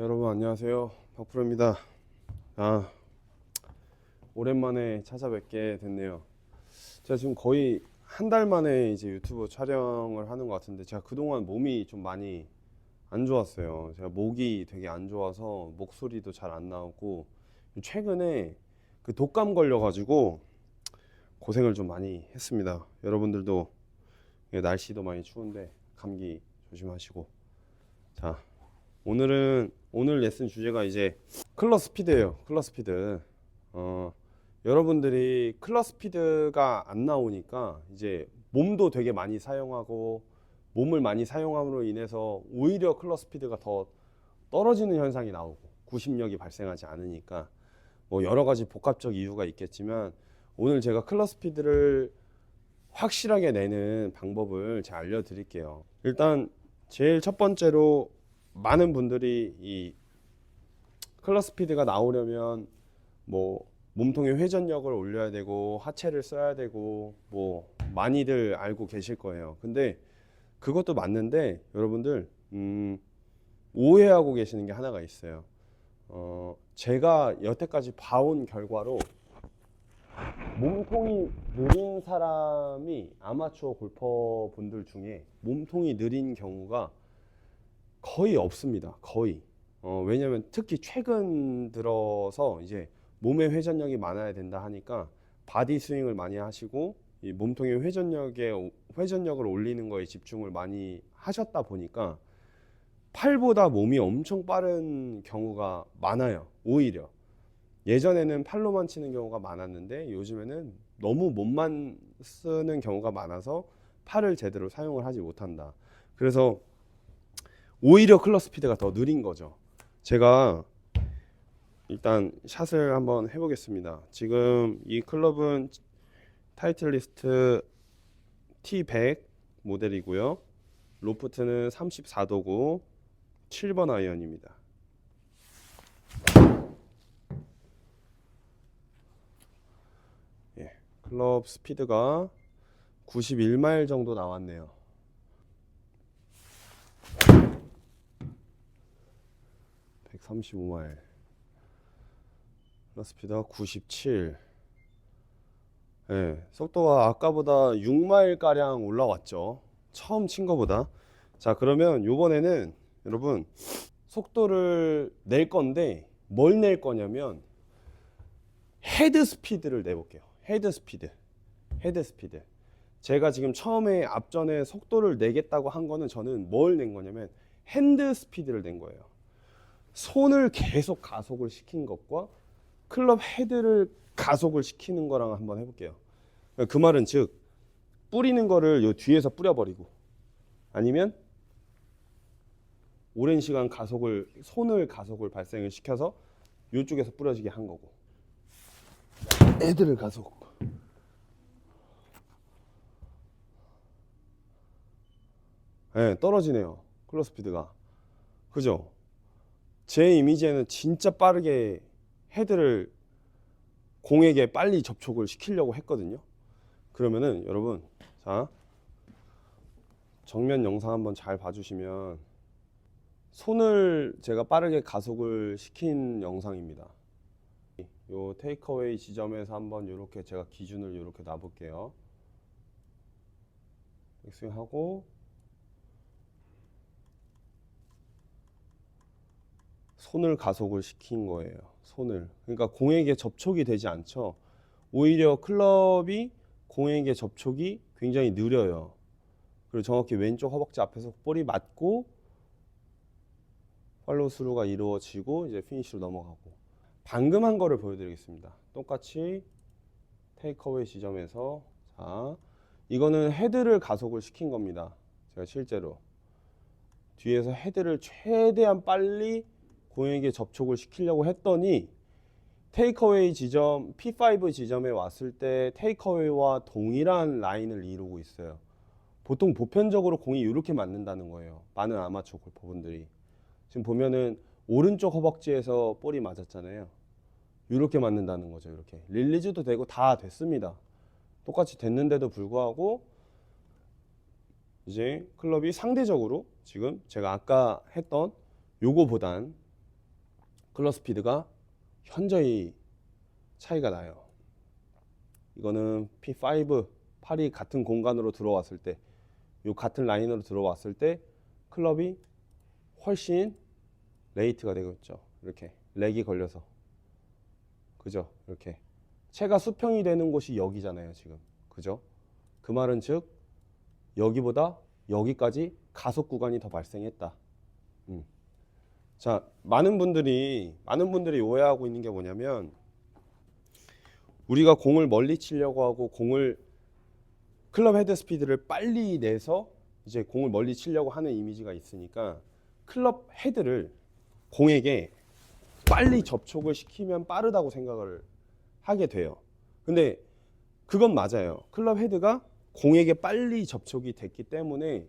여러분 안녕하세요. 박프로입니다. 아 오랜만에 찾아뵙게 됐네요. 제가 지금 거의 한 달 만에 이제 유튜브 촬영을 하는 것 같은데 제가 그동안 몸이 좀 많이 안 좋았어요. 제가 목이 되게 안 좋아서 목소리도 잘 안 나오고 최근에 그 독감 걸려 가지고 고생을 좀 많이 했습니다. 여러분들도 날씨도 많이 추운데 감기 조심하시고. 자 오늘은 오늘 레슨 주제가 이제 클러 스피드예요. 클러 스피드. 어, 여러분들이 클러 스피드가 안 나오니까 이제 몸도 되게 많이 사용하고 몸을 많이 사용함으로 인해서 오히려 클러 스피드가 더 떨어지는 현상이 나오고 구심력이 발생하지 않으니까 뭐 여러 가지 복합적 이유가 있겠지만 오늘 제가 클러 스피드를 확실하게 내는 방법을 제가 알려드릴게요. 일단 제일 첫 번째로 많은 분들이 이 클러 스피드가 나오려면 뭐 몸통의 회전력을 올려야 되고 하체를 써야 되고 뭐 많이들 알고 계실 거예요. 근데 그것도 맞는데 여러분들 음 오해하고 계시는 게 하나가 있어요. 어 제가 여태까지 봐온 결과로 몸통이 느린 사람이 아마추어 골퍼 분들 중에 몸통이 느린 경우가 거의 없습니다. 거의. 어, 왜냐면 특히 최근 들어서 이제 몸의 회전력이 많아야 된다 하니까 바디 스윙을 많이 하시고 이 몸통의 회전력에 회전력을 올리는 거에 집중을 많이 하셨다 보니까 팔보다 몸이 엄청 빠른 경우가 많아요. 오히려 예전에는 팔로만 치는 경우가 많았는데 요즘에는 너무 몸만 쓰는 경우가 많아서 팔을 제대로 사용을 하지 못한다. 그래서 오히려 클럽 스피드가 더 느린 거죠. 제가 일단 샷을 한번 해보겠습니다. 지금 이 클럽은 타이틀리스트 T100 모델이고요. 로프트는 34도고 7번 아이언입니다. 예, 클럽 스피드가 91마일 정도 나왔네요. (135마일) 클럽 스피드가 97 예, 속도가 아까보다 6마일 가량 올라왔죠 처음 친 거보다 자 그러면 요번에는 여러분 속도를 낼 건데 뭘 낼 거냐면 헤드 스피드를 내볼게요. 헤드 스피드. 헤드 스피드. 제가 지금 처음에 앞전에 속도를 내겠다고 한 거는 저는 뭘 낸 거냐면 핸드 스피드를 낸 거예요. 손을 계속 가속을 시킨 것과 클럽 헤드를 가속을 시키는 거랑 한번 해볼게요. 그 말은 즉 뿌리는 거를 요 뒤에서 뿌려버리고 아니면 오랜 시간 가속을 손을 가속을 발생을 시켜서 이쪽에서 뿌려지게 한 거고 애들을 가속. 예, 떨어지네요. 클럽 스피드가. 그죠 제 이미지에는 진짜 빠르게 헤드를 공에게 빨리 접촉을 시키려고 했거든요 그러면은 여러분 자 정면 영상 한번 잘 봐주시면 손을 제가 빠르게 가속을 시킨 영상입니다. 요 테이크어웨이 지점에서 한번 이렇게 제가 기준을 이렇게 놔볼게요. 백스윙 하고 손을 가속을 시킨 거예요. 손을. 그러니까 공에게 접촉이 되지 않죠. 오히려 클럽이 공에게 접촉이 굉장히 느려요. 그리고 정확히 왼쪽 허벅지 앞에서 볼이 맞고 팔로우 스루가 이루어지고 이제 피니시로 넘어가고 방금 한 거를 보여드리겠습니다. 똑같이 테이크어웨이 지점에서 자 이거는 헤드를 가속을 시킨 겁니다. 제가 실제로 뒤에서 헤드를 최대한 빨리 공에게 접촉을 시키려고 했더니 테이크어웨이 지점 P5 지점에 왔을 때 테이크어웨이와 동일한 라인을 이루고 있어요. 보통 보편적으로 공이 이렇게 맞는다는 거예요. 많은 아마추어 골퍼분들이. 지금 보면은 오른쪽 허벅지에서 볼이 맞았잖아요. 이렇게 맞는다는 거죠. 이렇게 릴리즈도 되고 다 됐습니다. 똑같이 됐는데도 불구하고 이제 클럽이 상대적으로 지금 제가 아까 했던 요거보단 클럽 스피드가 현저히 차이가 나요. 이거는 P5 팔이 같은 공간으로 들어왔을 때, 요 같은 라인으로 들어왔을 때 클럽이 훨씬 레이트가 되겠죠. 이렇게 렉이 걸려서 그죠? 이렇게 체가 수평이 되는 곳이 여기잖아요, 지금. 그죠? 그 말은 즉 여기보다 여기까지 가속 구간이 더 발생했다. 음. 자, 많은 분들이 많은 분들이 오해하고 있는 게 뭐냐면 우리가 공을 멀리 치려고 하고 공을 클럽 헤드 스피드를 빨리 내서 이제 공을 멀리 치려고 하는 이미지가 있으니까 클럽 헤드를 공에게 빨리 접촉을 시키면 빠르다고 생각을 하게 돼요. 근데 그건 맞아요. 클럽 헤드가 공에게 빨리 접촉이 됐기 때문에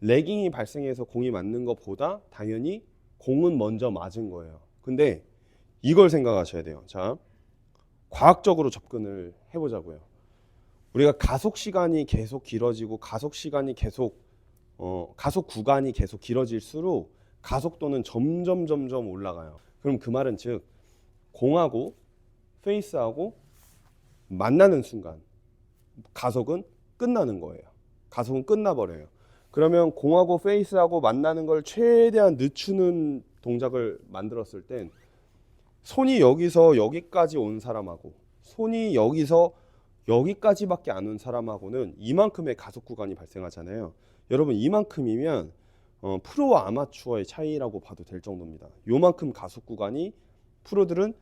레깅이 발생해서 공이 맞는 것보다 당연히 공은 먼저 맞은 거예요. 근데 이걸 생각하셔야 돼요. 자, 과학적으로 접근을 해보자고요. 우리가 가속 시간이 계속 길어지고 가속 시간이 계속 어, 가속 구간이 계속 길어질수록 가속도는 점점 점점 올라가요. 그럼 그 말은 즉 공하고 페이스하고 만나는 순간 가속은 끝나는 거예요. 가속은 끝나버려요. 그러면 공하고 페이스하고 만나는 걸 최대한 늦추는 동작을 만들었을 땐 손이 여기서 여기까지 온 사람하고 손이 여기서 여기까지밖에 안 온 사람하고는 이만큼의 가속 구간이 발생하잖아요. 여러분 이만큼이면 어, 프로와 아마추어의 차이라고 봐도 될 정도입니다. 요만큼 가속 구간이 프로들은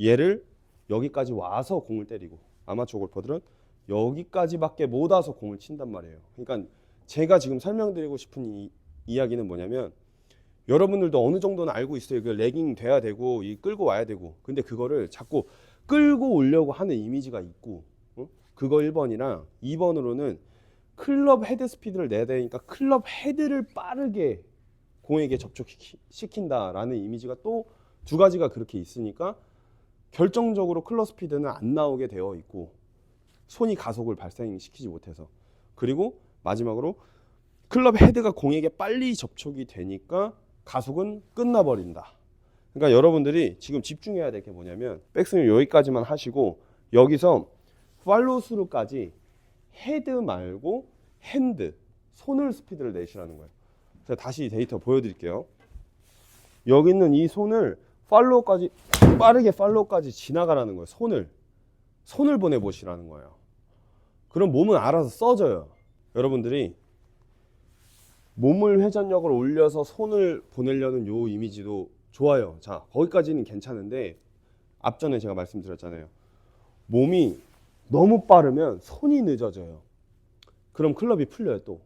얘를 여기까지 와서 공을 때리고 아마추어 골퍼들은 여기까지밖에 못 와서 공을 친단 말이에요. 그러니까 제가 지금 설명드리고 싶은 이, 이야기는 뭐냐면 여러분들도 어느 정도는 알고 있어요. 그 레깅 돼야 되고 이 끌고 와야 되고. 근데 그거를 자꾸 끌고 오려고 하는 이미지가 있고 어? 그거 1번이랑 2번으로는 클럽 헤드 스피드를 내야 되니까 클럽 헤드를 빠르게 공에게 접촉시킨다라는 이미지가 또 두 가지가 그렇게 있으니까 결정적으로 클럽 스피드는 안 나오게 되어 있고 손이 가속을 발생시키지 못해서 그리고 마지막으로 클럽 헤드가 공에게 빨리 접촉이 되니까 가속은 끝나버린다. 그러니까 여러분들이 지금 집중해야 될 게 뭐냐면 백스윙 여기까지만 하시고 여기서 팔로스루까지 헤드 말고 핸드 손을 스피드를 내시라는 거예요. 제가 다시 데이터 보여드릴게요. 여기 있는 이 손을 팔로우까지 빠르게 팔로우까지 지나가라는 거예요. 손을 손을 보내 보시라는 거예요. 그럼 몸은 알아서 써져요. 여러분들이 몸을 회전력을 올려서 손을 보내려는 요 이미지도 좋아요. 자, 거기까지는 괜찮은데 앞전에 제가 말씀드렸잖아요. 몸이 너무 빠르면 손이 늦어져요. 그럼 클럽이 풀려요, 또.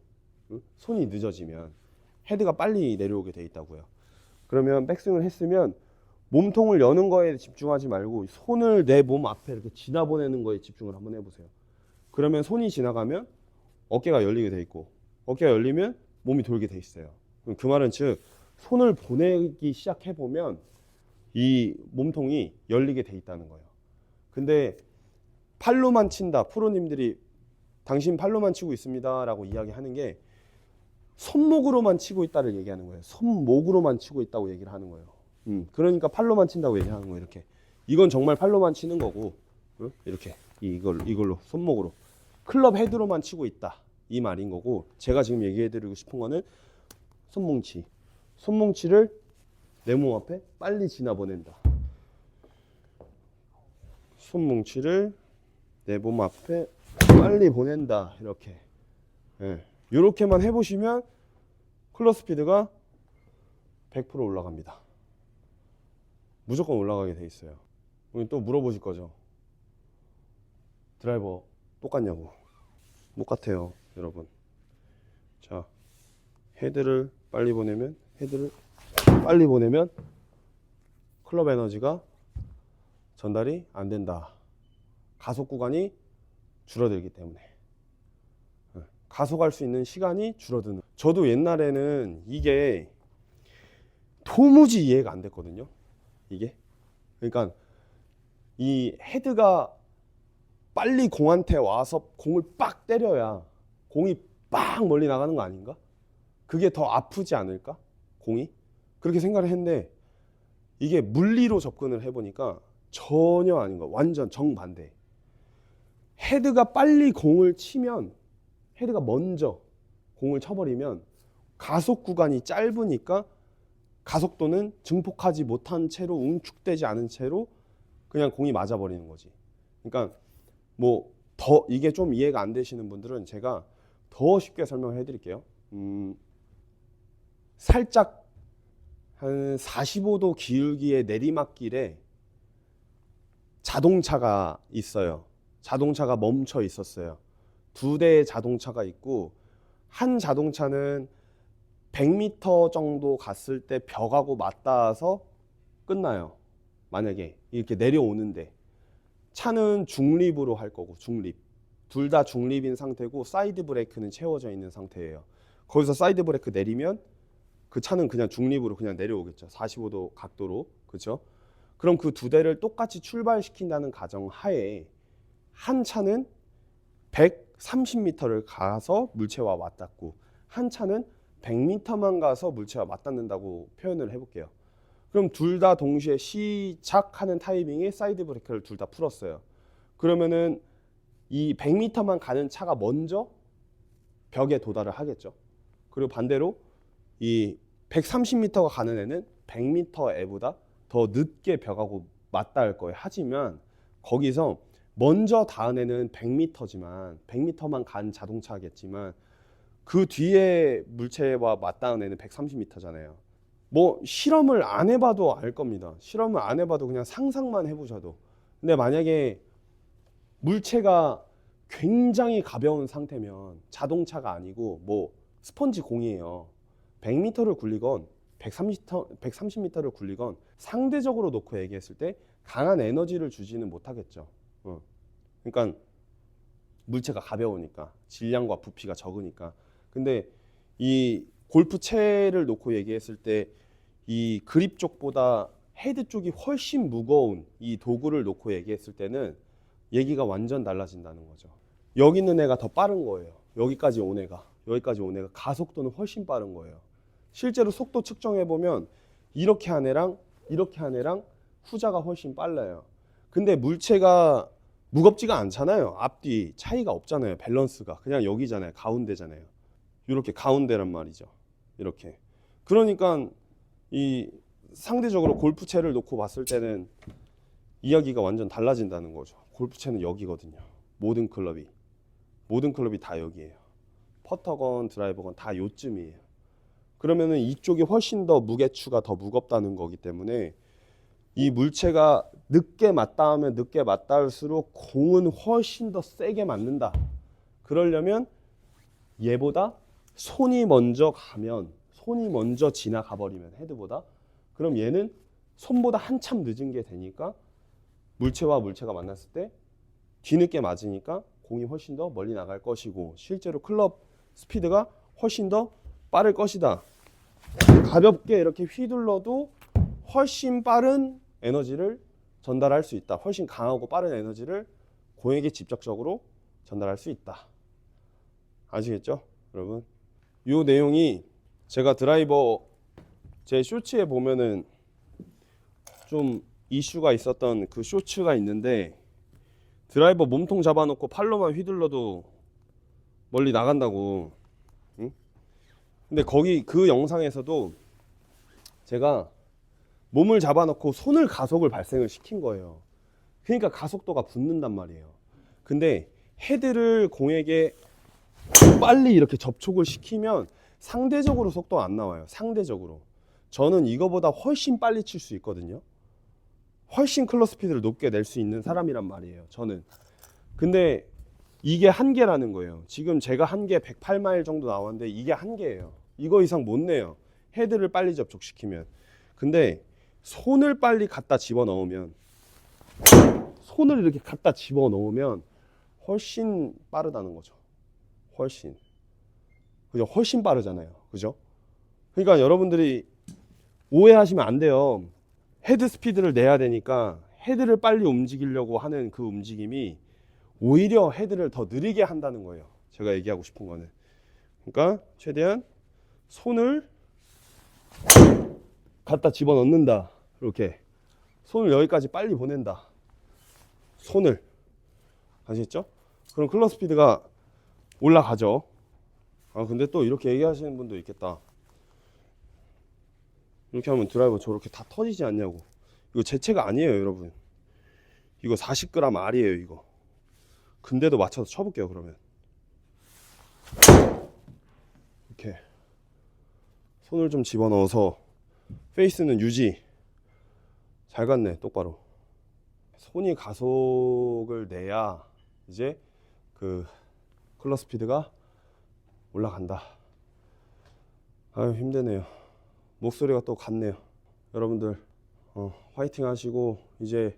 응? 손이 늦어지면 헤드가 빨리 내려오게 돼 있다고요. 그러면 백스윙을 했으면 몸통을 여는 거에 집중하지 말고 손을 내 몸 앞에 이렇게 지나보내는 거에 집중을 한번 해보세요. 그러면 손이 지나가면 어깨가 열리게 돼 있고 어깨가 열리면 몸이 돌게 돼 있어요. 그 말은 즉 손을 보내기 시작해 보면 이 몸통이 열리게 돼 있다는 거예요. 근데 팔로만 친다. 프로님들이 당신 팔로만 치고 있습니다라고 이야기하는 게 손목으로만 치고 있다를 얘기하는 거예요. 손목으로만 치고 있다고 얘기를 하는 거예요. 음, 그러니까 팔로만 친다고 얘기하는 거예요. 이렇게 이건 정말 팔로만 치는 거고 응? 이렇게 이걸로 이걸로 손목으로 클럽 헤드로만 치고 있다 이 말인 거고 제가 지금 얘기해 드리고 싶은 거는 손뭉치 손뭉치를 내 몸 앞에 빨리 지나보낸다. 손뭉치를 내 몸 앞에 빨리 보낸다 이렇게 예. 이렇게만 해 보시면 클럽 스피드가 100% 올라갑니다. 무조건 올라가게 돼 있어요. 오늘 또 물어보실 거죠. 드라이버 똑같냐고. 똑같아요, 여러분. 자, 헤드를 빨리 보내면 헤드를 빨리 보내면 클럽 에너지가 전달이 안 된다. 가속 구간이 줄어들기 때문에. 예, 가속할 수 있는 시간이 줄어드는. 저도 옛날에는 이게 도무지 이해가 안 됐거든요. 이게. 그러니까 이 헤드가 빨리 공한테 와서 공을 빡 때려야 공이 빡 멀리 나가는 거 아닌가? 그게 더 아프지 않을까? 공이? 그렇게 생각을 했는데 이게 물리로 접근을 해보니까 전혀 아닌 거 완전 정반대 헤드가 빨리 공을 치면 헤드가 먼저 공을 쳐버리면 가속 구간이 짧으니까 가속도는 증폭하지 못한 채로 응축되지 않은 채로 그냥 공이 맞아버리는 거지. 그러니까 뭐 더 이게 좀 이해가 안 되시는 분들은 제가 더 쉽게 설명을 해드릴게요. 음, 살짝 한 45도 기울기의 내리막길에 자동차가 있어요. 자동차가 멈춰 있었어요. 두 대의 자동차가 있고 한 자동차는 100m 정도 갔을 때 벽하고 맞닿아서 끝나요. 만약에 이렇게 내려오는데 차는 중립으로 할 거고 중립. 둘 다 중립인 상태고 사이드 브레이크는 채워져 있는 상태예요. 거기서 사이드 브레이크 내리면 그 차는 그냥 중립으로 그냥 내려오겠죠. 45도 각도로. 그렇죠? 그럼 그 두 대를 똑같이 출발시킨다는 가정 하에 한 차는 130m를 가서 물체와 맞닿고 한 차는 100m만 가서 물체와 맞닿는다고 표현을 해볼게요. 그럼 둘 다 동시에 시작하는 타이밍에 사이드 브레이크를 둘 다 풀었어요. 그러면은 이 100m만 가는 차가 먼저 벽에 도달을 하겠죠. 그리고 반대로 이 130m가 가는 애는 100m 애보다 더 늦게 벽하고 맞닿을 거예요. 하지만 거기서 먼저 닿은 애는 100m지만 100m만 간 자동차겠지만 그 뒤에 물체와 맞닿은 애는 130m잖아요. 뭐 실험을 안 해봐도 알 겁니다. 실험을 안 해봐도 그냥 상상만 해보셔도. 근데 만약에 물체가 굉장히 가벼운 상태면 자동차가 아니고 뭐 스펀지 공이에요. 100m를 굴리건 130m, 130m를 굴리건 상대적으로 놓고 얘기했을 때 강한 에너지를 주지는 못하겠죠. 어. 그러니까 물체가 가벼우니까 질량과 부피가 적으니까. 근데 이 골프채를 놓고 얘기했을 때 이 그립 쪽보다 헤드 쪽이 훨씬 무거운 이 도구를 놓고 얘기했을 때는 얘기가 완전 달라진다는 거죠. 여기 있는 애가 더 빠른 거예요. 여기까지 온 애가 여기까지 온 애가 가속도는 훨씬 빠른 거예요. 실제로 속도 측정해 보면 이렇게 한 애랑 이렇게 한 애랑 후자가 훨씬 빨라요. 근데 물체가 무겁지가 않잖아요. 앞뒤 차이가 없잖아요. 밸런스가 그냥 여기잖아요. 가운데잖아요. 이렇게 가운데란 말이죠. 이렇게. 그러니까 이 상대적으로 골프채를 놓고 봤을 때는 이야기가 완전 달라진다는 거죠. 골프채는 여기거든요. 모든 클럽이 모든 클럽이 다 여기예요. 퍼터건 드라이버건 다 요쯤이에요. 그러면은 이쪽이 훨씬 더 무게추가 더 무겁다는 거기 때문에 이 물체가 늦게 맞닿으면 늦게 맞닿을수록 공은 훨씬 더 세게 맞는다. 그러려면 얘보다 손이 먼저 가면 손이 먼저 지나가 버리면 헤드보다 그럼 얘는 손보다 한참 늦은 게 되니까 물체와 물체가 만났을 때 뒤늦게 맞으니까 공이 훨씬 더 멀리 나갈 것이고 실제로 클럽 스피드가 훨씬 더 빠를 것이다. 가볍게 이렇게 휘둘러도 훨씬 빠른 에너지를 전달할 수 있다. 훨씬 강하고 빠른 에너지를 공에게 직접적으로 전달할 수 있다. 아시겠죠? 여러분? 이 내용이 제가 드라이버 제 쇼츠에 보면은 좀 이슈가 있었던 그 쇼츠가 있는데 드라이버 몸통 잡아놓고 팔로만 휘둘러도 멀리 나간다고. 응? 근데 거기 그 영상에서도 제가 몸을 잡아놓고 손을 가속을 발생을 시킨 거예요. 그러니까 가속도가 붙는단 말이에요. 근데 헤드를 공에게 빨리 이렇게 접촉을 시키면 상대적으로 속도가 안 나와요. 상대적으로. 저는 이거보다 훨씬 빨리 칠 수 있거든요. 훨씬 클럽 스피드를 높게 낼 수 있는 사람이란 말이에요. 저는. 근데 이게 한계라는 거예요. 지금 제가 한계 108마일 정도 나왔는데 이게 한계예요. 이거 이상 못 내요. 헤드를 빨리 접촉시키면. 근데 손을 빨리 갖다 집어 넣으면 손을 이렇게 갖다 집어 넣으면 훨씬 빠르다는 거죠. 훨씬. 그죠? 훨씬 빠르잖아요. 그죠? 그러니까 여러분들이 오해하시면 안 돼요. 헤드 스피드를 내야 되니까 헤드를 빨리 움직이려고 하는 그 움직임이 오히려 헤드를 더 느리게 한다는 거예요. 제가 얘기하고 싶은 거는. 그러니까 최대한 손을 갖다 집어 넣는다. 이렇게 손을 여기까지 빨리 보낸다. 손을 아시겠죠? 그럼 클럽 스피드가 올라가죠. 아 근데 또 이렇게 얘기하시는 분도 있겠다. 이렇게 하면 드라이버 저렇게 다 터지지 않냐고. 이거 제체가 아니에요, 여러분. 이거 40g 알이에요, 이거. 근데도 맞춰서 쳐볼게요, 그러면. 이렇게 손을 좀 집어넣어서 페이스는 유지. 잘 갔네, 똑바로. 손이 가속을 내야 이제 그 클러 스피드가 올라간다. 아유 힘드네요. 목소리가 또 갔네요. 여러분들 어, 화이팅 하시고 이제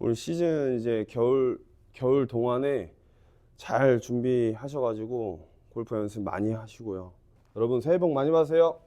올 시즌 이제 겨울 겨울 동안에 잘 준비하셔가지고 골프 연습 많이 하시고요. 여러분 새해 복 많이 받으세요.